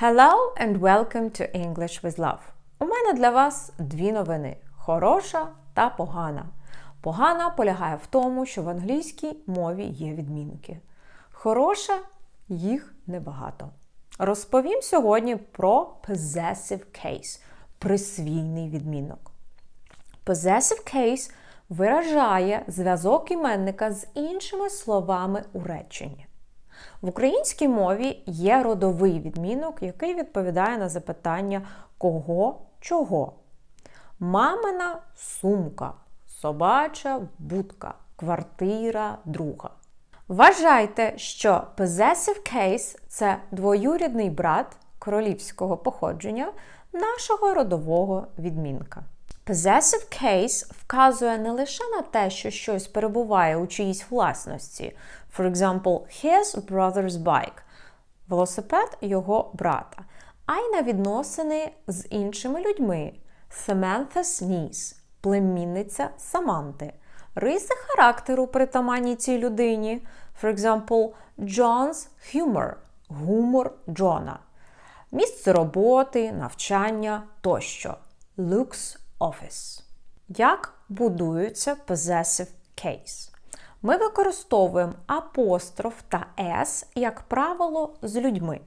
Hello and welcome to English with Love. У мене для вас дві новини: хороша та погана. Погана полягає в тому, що в англійській мові є відмінки. Хороша їх небагато. Розповім сьогодні про possessive case присвійний відмінок. Possessive case виражає зв'язок іменника з іншими словами у реченні. В українській мові є родовий відмінок, який відповідає на запитання кого, чого. Мамина сумка, собача будка, квартира друга. Вважайте, що possessive case – це двоюрідний брат королівського походження нашого родового відмінка. Possessive case вказує не лише на те, що щось перебуває у чиїсь власності, for example, his brother's bike, велосипед його брата, а й на відносини з іншими людьми, Samantha's niece, племінниця Саманти, риси характеру притаманні цій людині, for example, John's humor, гумор Джона, місце роботи, навчання тощо, Luke's office. Як будується possessive case? Ми використовуємо апостроф та s, як правило, з людьми.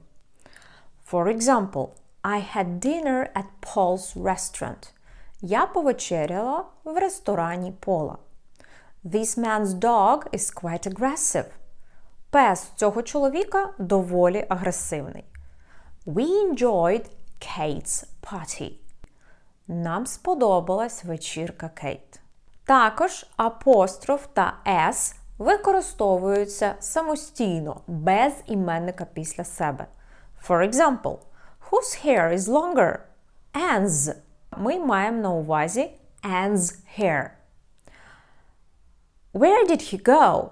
For example, I had dinner at Paul's restaurant. Я повечеряла в ресторані Пола. This man's dog is quite aggressive. Пес цього чоловіка доволі агресивний. We enjoyed Kate's party. Нам сподобалась вечірка Кейт. Також апостроф та S використовуються самостійно, без іменника після себе. For example, whose hair is longer? Anne's. Ми маємо на увазі Anne's hair. Where did he go?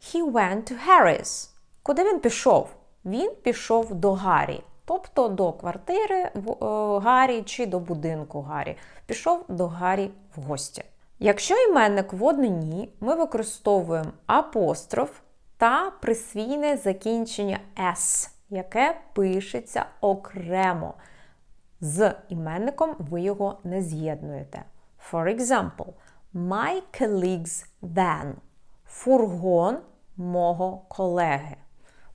He went to Harry's. Куди він пішов? Він пішов до Гаррі, тобто до квартири в е, Гаррі чи до будинку Гаррі. Пішов до Гаррі в гості. Якщо іменник в однині, ми використовуємо апостроф та присвійне закінчення S, яке пишеться окремо. З іменником ви його не з'єднуєте. For example, my colleague's van. Фургон мого колеги.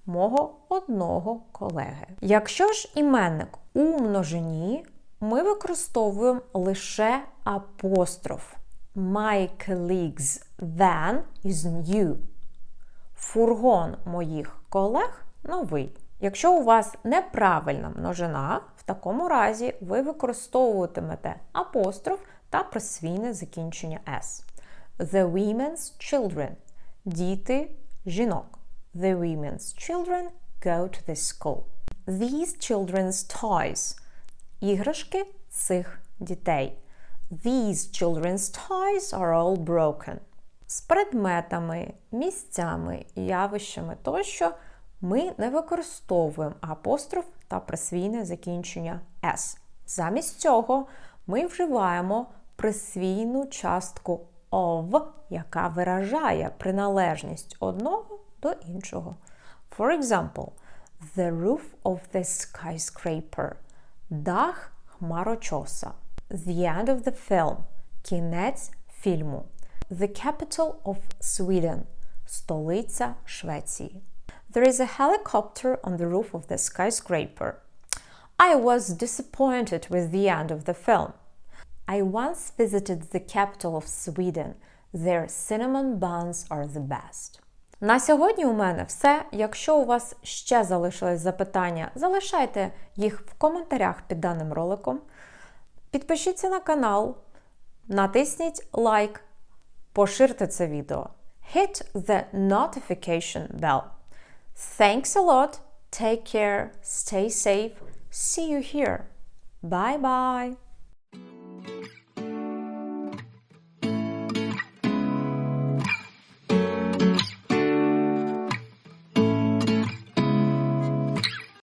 Мого одного колеги. Якщо ж іменник у множині, ми використовуємо лише апостроф. My colleague's van is new. Фургон моїх колег новий. Якщо у вас неправильна множина, в такому разі ви використовуватимете апостроф та присвійне закінчення S. The women's children. Діти жінок. The women's children go to this school. These children's toys. Іграшки цих дітей. These children's toys are all broken. З предметами, місцями, явищами тощо ми не використовуємо апостроф та присвійне закінчення S. Замість цього ми вживаємо присвійну частку of, яка виражає приналежність одного до іншого. For example, the roof of the skyscraper. Дах хмарочоса. The end of the film. Кінець фільму. The capital of Sweden. Столиця Швеції. There is a helicopter on the roof of the skyscraper. I was disappointed with the end of the film. I once visited the capital of Sweden. Their cinnamon buns are the best. На сьогодні у мене все. Якщо у вас ще залишились запитання, залишайте їх в коментарях під даним роликом. Підпишіться на канал, натисніть лайк, поширте це відео. Hit the notification bell. Thanks a lot. Take care. Stay safe. See you here. Bye bye.